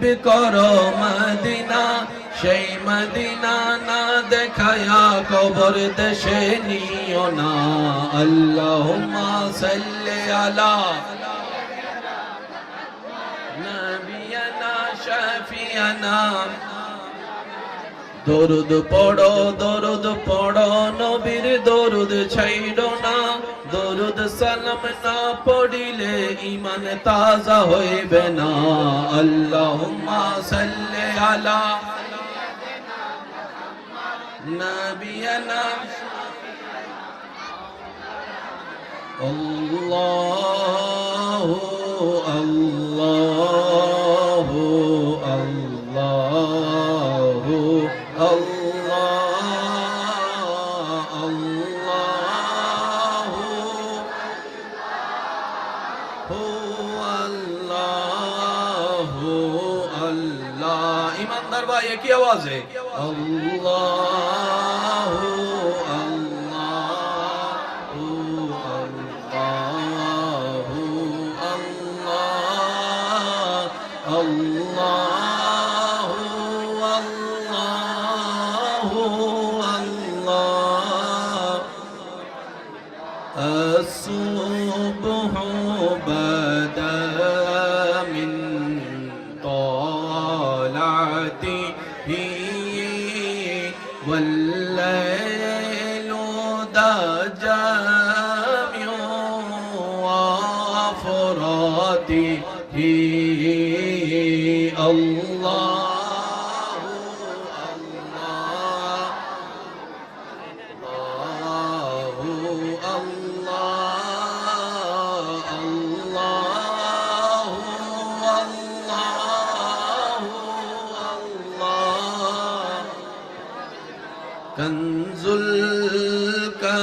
নসিব করো মদিনা, সেই মদিনা না দেখায়া কবর দেশে নিও না। আল্লাহুম্মা সাল্লি আলা নবিয়ানা শাফিয়ানা। দরুদ পড়ো দরুদ পড়ো, নবীর দরুদ ছাইড়ো না। দরুদ সালাম না পড়িলে ইমান তাজা হইবে না। আল্লাহুম্মা সাল্লি আলা নাবিয়ানা। আল্লাহু আল্লাহু। ইমানদার ভাই একই আওয়াজে? আল্লাহু والليل ذا جامع وافراده الله. كنز الكرام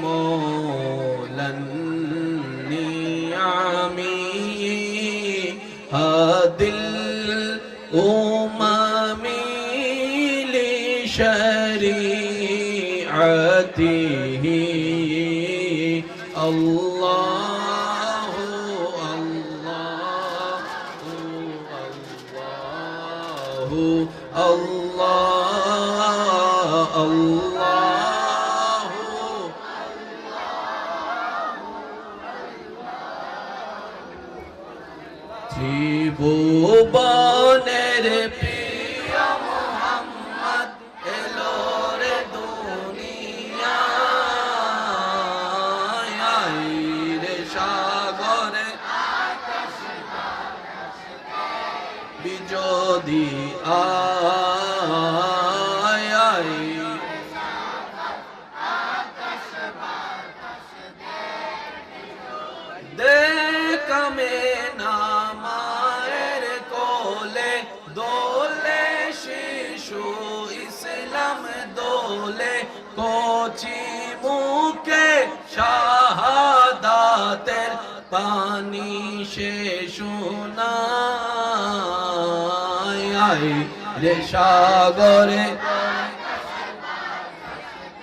مولى النعم هادي الأمم لشريعته. الله الله الله الله ত্রিভুবনের প্রিয় বিজদি আয় আয়। দেখামে নামায়ের কোলে, দোলে শিশু ইসলাম দোলে, কোচি মুখে শাহাদাতের পানি সে শোনায় রে সাগরে।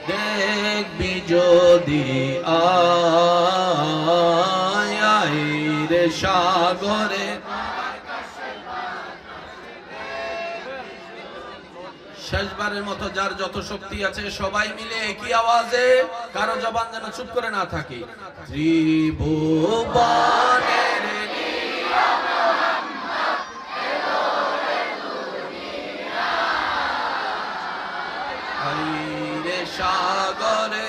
দেখবি যদি আয় রে সাগরে। শেষবারের মতো যার যত শক্তি আছে সবাই মিলে একই আওয়াজে কারও জবান যেন চুপ করে না থাকে। ত্রিভুবনের সাগরে।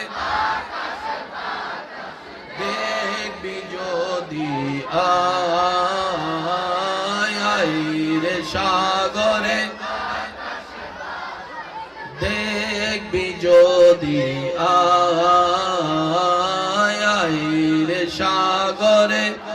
দেখবি যদি আয় হাইরে সাগরে। দেখবি যদি আয় হাইরে সাগরে।